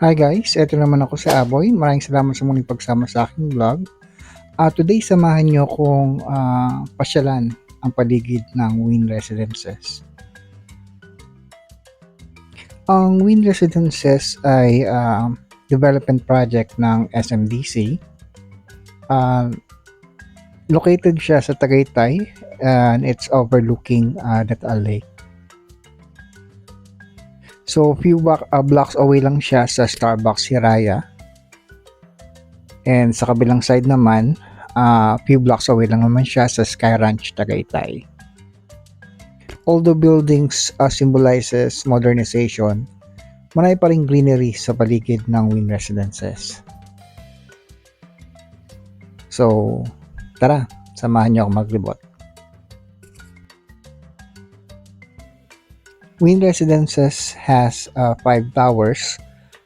Hi guys, eto naman ako sa Aboy. Maraming salamat sa muling pagsama sa aking vlog. Ah, today samahan niyo kong ah, pasyalan ang paligid ng Win Residences. Ang Win Residences ay ah, development project ng SMDC. Ah, located siya sa Tagaytay and it's overlooking uh, Natal Lake. So, few back, uh, blocks away lang siya sa Starbucks Hiraya. And sa kabilang side naman, uh, few blocks away lang naman siya sa Sky Ranch Tagaytay. Although buildings uh, symbolizes modernization, marami pa rin greenery sa paligid ng Win Residences. So, tara, samahan niyo ako maglibot. Win Residences has uh, five towers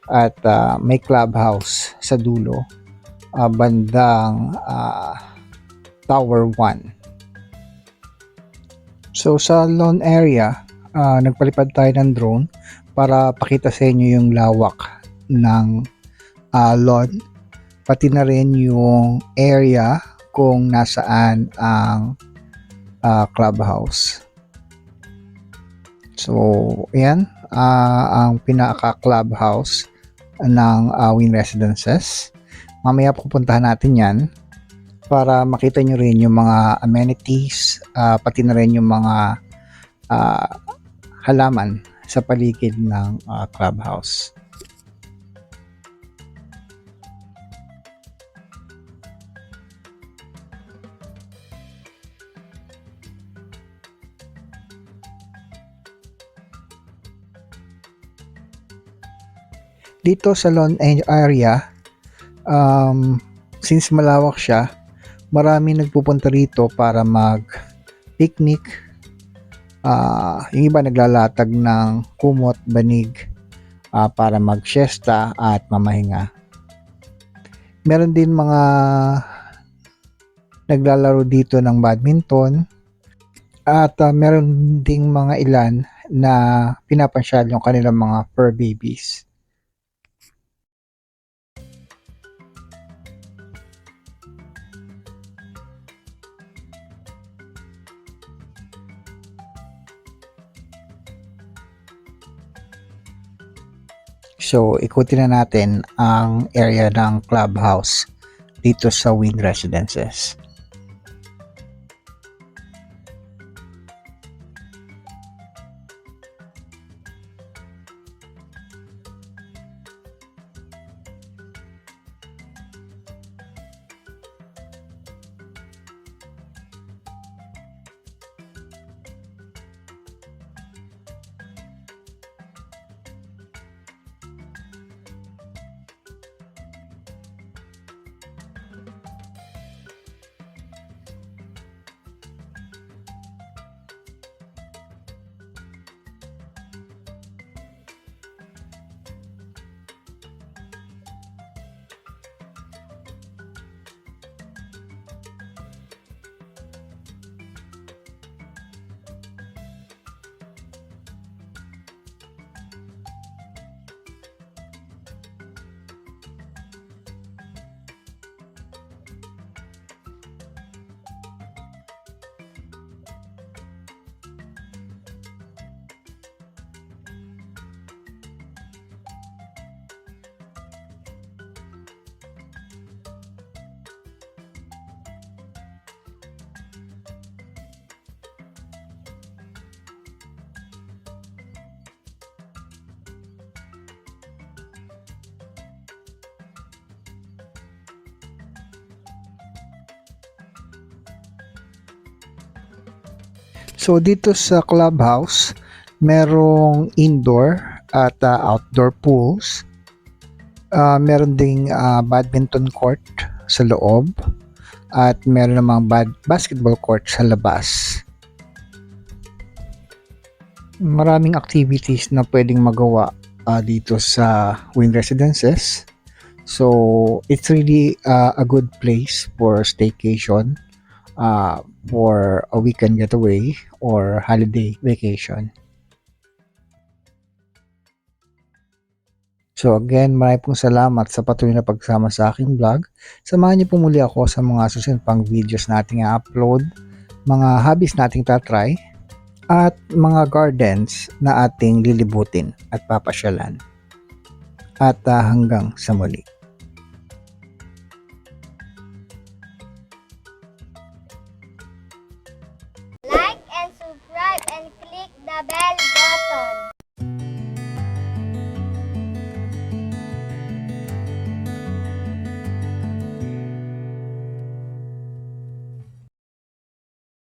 at uh, may clubhouse sa dulo uh, bandang uh, Tower 1. So sa lawn area, uh, nagpalipad tayo ng drone para pakita sa inyo yung lawak ng uh, lawn pati na rin yung area kung nasaan ang uh, clubhouse. So, ayan, ah, ang pinaka-clubhouse ng ah, Win Residences. Mamaya pupuntahan natin yan para makita nyo rin yung mga amenities, ah, pati na rin yung mga ah, halaman sa paligid ng ah, clubhouse. Dito sa lawn area, um, since malawak siya, marami nagpupunta rito para mag-picnic. Uh, yung iba naglalatag ng kumot, banig uh, para mag-siesta at mamahinga. Meron din mga naglalaro dito ng badminton at uh, meron ding mga ilan na pinapansyal yung kanilang mga fur babies. So, ikutin na natin ang area ng clubhouse dito sa Win Residences. So dito sa clubhouse, merong indoor at uh, outdoor pools. Uh, meron ding uh, badminton court sa loob at meron namang bad basketball court sa labas. Maraming activities na pwedeng magawa uh, dito sa Win Residences. So, it's really uh, a good place for staycation uh, for a weekend getaway or holiday vacation. So again, maraming pong salamat sa patuloy na pagsama sa aking vlog. Samahan niyo po muli ako sa mga susunod pang videos nating i-upload, mga hobbies nating tatry, at mga gardens na ating lilibutin at papasyalan. At ah, hanggang sa muli.